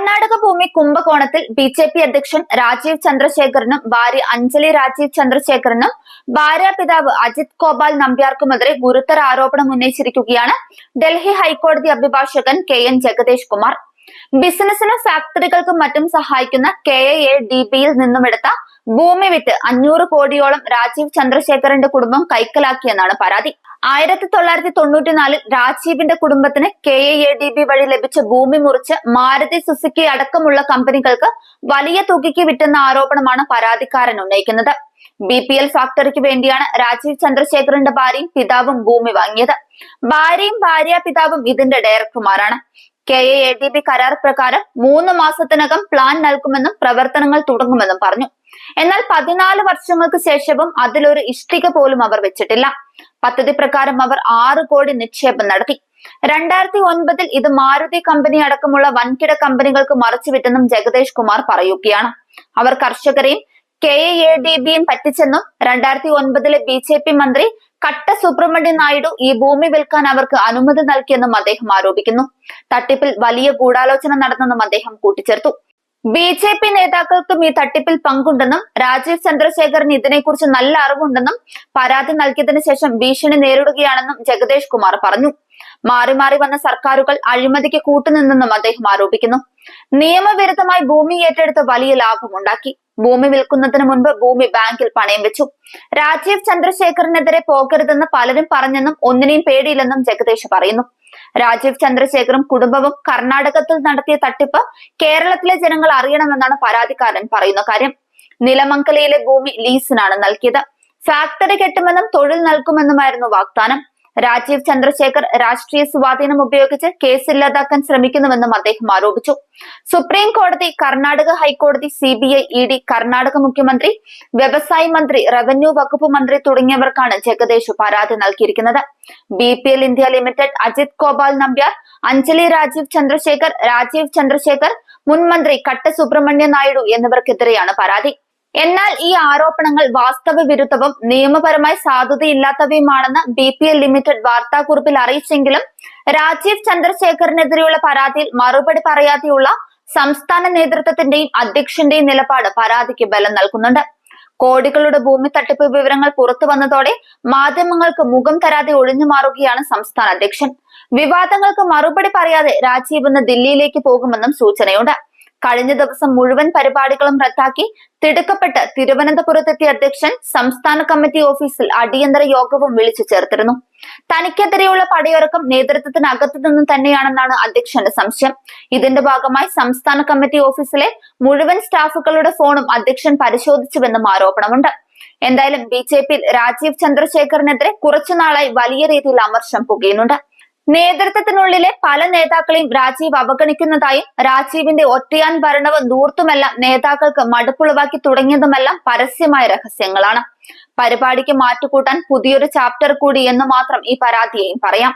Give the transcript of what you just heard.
കർണാടക ഭൂമി കുംഭകോണത്തിൽ B J P അധ്യക്ഷൻ രാജീവ് ചന്ദ്രശേഖരനും ഭാര്യ അഞ്ജലി രാജീവ് ചന്ദ്രശേഖരനും ഭാര്യ പിതാവ് അജിത് ഗോപാൽ നമ്പ്യാർക്കുമെതിരെ ഗുരുതര ആരോപണം ഉന്നയിച്ചിരിക്കുകയാണ്. ഡൽഹി ഹൈക്കോടതി അഭിഭാഷകൻ കെ എൻ ജഗദേഷ് കുമാർ. ബിസിനസിനും ഫാക്ടറികൾക്കും മറ്റും സഹായിക്കുന്ന കെ എ ഡി ബിയിൽ നിന്നുമെടുത്ത ഭൂമി വിറ്റ് അഞ്ഞൂറ് കോടിയോളം രാജീവ് ചന്ദ്രശേഖറിന്റെ കുടുംബം കൈക്കലാക്കിയെന്നാണ് പരാതി. ആയിരത്തി തൊള്ളായിരത്തി തൊണ്ണൂറ്റിനാലിൽ രാജീവിന്റെ കുടുംബത്തിന് കെ എ ഡി ബി വഴി ലഭിച്ച ഭൂമി മുറിച്ച് മാരുതി സുസുക്കി അടക്കമുള്ള കമ്പനികൾക്ക് വലിയ തുകയ്ക്ക് വിറ്റെന്ന ആരോപണമാണ് പരാതിക്കാരൻ ഉന്നയിക്കുന്നത്. ബി പി എൽ ഫാക്ടറിക്ക് വേണ്ടിയാണ് രാജീവ് ചന്ദ്രശേഖറിന്റെ ഭാര്യയും പിതാവും ഭൂമി വാങ്ങിയത്. ഭാര്യയും ഭാര്യ പിതാവും ഇതിന്റെ ഡയറക്ടർമാരാണ്. K A A D B കരാർ പ്രകാരം മൂന്ന് മാസത്തിനകം പ്ലാൻ നൽകുമെന്നും പ്രവർത്തനങ്ങൾ തുടങ്ങുമെന്നും പറഞ്ഞു. എന്നാൽ പതിനാല് വർഷങ്ങൾക്ക് ശേഷവും അതിലൊരു ഇഷ്ടിക പോലും അവർ വെച്ചിട്ടില്ല. പദ്ധതി പ്രകാരം അവർ ആറ് കോടി നിക്ഷേപം നടത്തി. രണ്ടായിരത്തി ഒൻപതിൽ ഇത് മാരുതി കമ്പനി അടക്കമുള്ള വൻകിട കമ്പനികൾക്ക് മറച്ചുവിട്ടെന്നും ജഗദേഷ് കുമാർ പറയുകയാണ്. അവർ കർഷകരെയും കെ എ ഡി ബിയും പറ്റിച്ചെന്നും രണ്ടായിരത്തി ഒൻപതിലെ ബി ജെ പി മന്ത്രി കട്ട സുബ്രഹ്മണ്യ നായിഡു ഈ ഭൂമി വിൽക്കാൻ അവർക്ക് അനുമതി നൽകിയെന്നും അദ്ദേഹം ആരോപിക്കുന്നു. തട്ടിപ്പിൽ വലിയ ഗൂഢാലോചന നടന്നെന്നും അദ്ദേഹം കൂട്ടിച്ചേർത്തു. ബി ജെ പി നേതാക്കൾക്കും ഈ തട്ടിപ്പിൽ പങ്കുണ്ടെന്നും രാജീവ് ചന്ദ്രശേഖരന് ഇതിനെക്കുറിച്ച് നല്ല അറിവുണ്ടെന്നും പരാതി നൽകിയതിന് ശേഷം ഭീഷണി നേരിടുകയാണെന്നും ജഗദേഷ് കുമാർ പറഞ്ഞു. മാറി മാറി വന്ന സർക്കാരുകൾ അഴിമതിക്ക് കൂട്ടുനിന്നെന്നും അദ്ദേഹം ആരോപിക്കുന്നു. നിയമവിരുദ്ധമായി ഭൂമി ഏറ്റെടുത്ത് വലിയ ലാഭമുണ്ടാക്കി ഭൂമി വിൽക്കുന്നതിന് മുൻപ് ഭൂമി ബാങ്കിൽ പണയം വെച്ചു. രാജീവ് ചന്ദ്രശേഖറിനെതിരെ പോകരുതെന്ന് പലരും പറഞ്ഞെന്നും ഒന്നിനെയും പേടിയില്ലെന്നും ജഗദേഷ് പറയുന്നു. രാജീവ് ചന്ദ്രശേഖറും കുടുംബവും കർണാടകത്തിൽ നടത്തിയ തട്ടിപ്പ് കേരളത്തിലെ ജനങ്ങൾ അറിയണമെന്നാണ് പരാതിക്കാരൻ പറയുന്ന കാര്യം. നിലമംഗലയിലെ ഭൂമി ലീസിനാണ് നൽകിയത്. ഫാക്ടറി കെട്ടുമെന്നും തൊഴിൽ നൽകുമെന്നുമായിരുന്നു വാഗ്ദാനം. രാജീവ് ചന്ദ്രശേഖർ രാഷ്ട്രീയ സ്വാധീനം ഉപയോഗിച്ച് കേസ് ഇല്ലാതാക്കാൻ ശ്രമിക്കുന്നുവെന്നും അദ്ദേഹം ആരോപിച്ചു. സുപ്രീം കോടതി കർണാടക ഹൈക്കോടതി C B I E D Karnataka മുഖ്യമന്ത്രി വ്യവസായ മന്ത്രി റവന്യൂ വകുപ്പ് മന്ത്രി തുടങ്ങിയവർക്കാണ് ജഗദേഷ് പരാതി നൽകിയിരിക്കുന്നത്. B P L India limited Ajith Gopal Nambiar Anjali Rajeev Chandrasekhar Rajeev Chandrasekhar മുൻ മന്ത്രി കട്ട സുബ്രഹ്മണ്യ നായിഡു എന്നിവർക്കെതിരെയാണ് പരാതി. എന്നാൽ ഈ ആരോപണങ്ങൾ വാസ്തവ വിരുദ്ധവും നിയമപരമായി സാധുതയില്ലാത്തവയുമാണെന്ന് ബി പി എൽ ലിമിറ്റഡ് വാർത്താക്കുറിപ്പിൽ അറിയിച്ചെങ്കിലും രാജീവ് ചന്ദ്രശേഖറിനെതിരെയുള്ള പരാതിയിൽ മറുപടി പറയാതെയുള്ള സംസ്ഥാന നേതൃത്വത്തിന്റെയും അധ്യക്ഷന്റെയും നിലപാട് പരാതിക്ക് ബലം നൽകുന്നുണ്ട്. കോടികളുടെ ഭൂമി തട്ടിപ്പ് വിവരങ്ങൾ പുറത്തു വന്നതോടെ മാധ്യമങ്ങൾക്ക് മുഖം തരാതെ ഒഴിഞ്ഞു മാറുകയാണ് സംസ്ഥാന അധ്യക്ഷൻ. വിവാദങ്ങൾക്ക് മറുപടി പറയാതെ രാജീവ് ഇന്ന് ദില്ലിയിലേക്ക് പോകുമെന്നും സൂചനയുണ്ട്. കഴിഞ്ഞ ദിവസം മുഴുവൻ പരിപാടികളും റദ്ദാക്കി തിടുക്കപ്പെട്ട് തിരുവനന്തപുരത്തെത്തിയ അധ്യക്ഷൻ സംസ്ഥാന കമ്മിറ്റി ഓഫീസിൽ അടിയന്തര യോഗവും വിളിച്ചു ചേർത്തിരുന്നു. തനിക്കെതിരെയുള്ള പടയൊരുക്കം നേതൃത്വത്തിനകത്തു നിന്നും തന്നെയാണെന്നാണ് അധ്യക്ഷന്റെ സംശയം. ഇതിന്റെ ഭാഗമായി സംസ്ഥാന കമ്മിറ്റി ഓഫീസിലെ മുഴുവൻ സ്റ്റാഫുകളുടെ ഫോണും അധ്യക്ഷൻ പരിശോധിച്ചുവെന്നും ആരോപണമുണ്ട്. എന്തായാലും ബി ജെ പിയിൽ രാജീവ് ചന്ദ്രശേഖറിനെതിരെ കുറച്ചുനാളായി വലിയ രീതിയിൽ അമർഷം പുകയുന്നുണ്ട്. നേതൃത്വത്തിനുള്ളിലെ പല നേതാക്കളെയും രാജീവ് അവഗണിക്കുന്നതായും രാജീവിന്റെ ഒറ്റയാൻ ഭരണവും ദൂർത്തുമെല്ലാം നേതാക്കൾക്ക് മടുപ്പുളവാക്കി തുടങ്ങിയതുമെല്ലാം പരസ്യമായ രഹസ്യങ്ങളാണ്. പരിപാടിക്ക് മാറ്റുകൂട്ടാൻ പുതിയൊരു ചാപ്റ്റർ കൂടി എന്ന് മാത്രം ഈ പരാതിയെയും പറയാം.